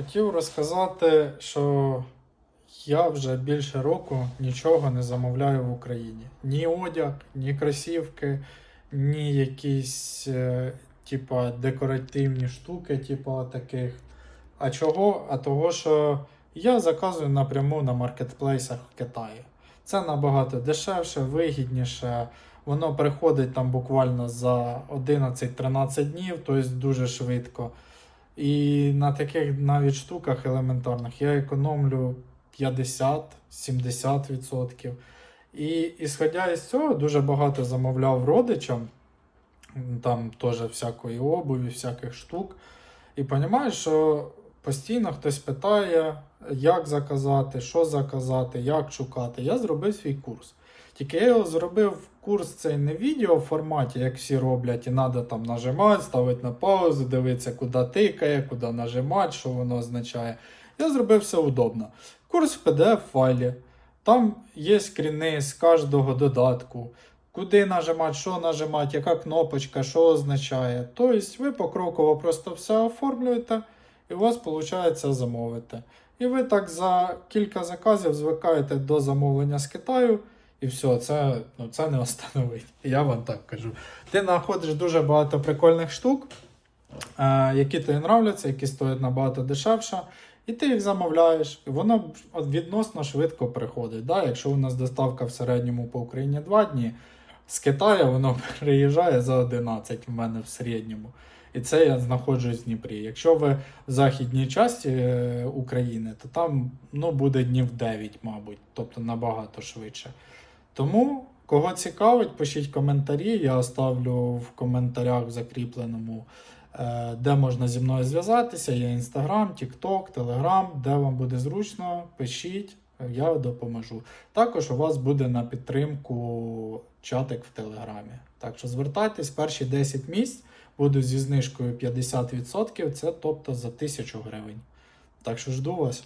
Хотів розказати, що я вже більше року нічого не замовляю в Україні. Ні одяг, ні кросівки, ні якісь е, типа декоративні штуки, типа таких. А чого? А того, що я заказую напряму на маркетплейсах в Китаї. Це набагато дешевше, вигідніше. Воно приходить там буквально за 11-13 днів, тобто дуже швидко. І на таких навіть штуках елементарних я економлю 50-70%. І ісходя із цього, дуже багато замовляв родичам, там теж всякої обуві, всяких штук. І розумієш, що постійно хтось питає, як заказати, що заказати, як шукати. Я зробив свій курс. Тільки я його зробив курс цей не в відео форматі, як всі роблять, і треба там нажимати, ставити на паузу, дивитися, куди тикає, куди нажимати, що воно означає. Я зробив все удобно. Курс в PDF файлі. Там є скріни з кожного додатку. Куди нажимати, що нажимати, яка кнопочка, що означає. Тобто ви покроково просто все оформлюєте, і у вас виходить замовити. І ви так за кілька заказів звикаєте до замовлення з Китаю. І все, це, ну, це не остановить. Я вам так кажу. Ти знаходиш дуже багато прикольних штук, е, які тобі нравляться, які стоять набагато дешевше. І ти їх замовляєш, воно відносно швидко приходить. Да? Якщо у нас доставка в середньому по Україні 2 дні, з Китаю воно приїжджає за 11 в мене в середньому. І це я знаходжусь в Дніпрі. Якщо ви в західній часті е, України, то там ну, буде днів 9, мабуть, тобто набагато швидше. Тому, кого цікавить, пишіть коментарі. Я оставлю в коментарях закріпленому, е, де можна зі мною зв'язатися. Є Інстаграм, Тікток, Телеграм, де вам буде зручно, пишіть, я допоможу. Також у вас буде на підтримку чатик в Телеграмі. Так що звертайтесь, перші 10 місць буду зі знижкою 50%, це тобто за 1000 гривень. Так що жду вас.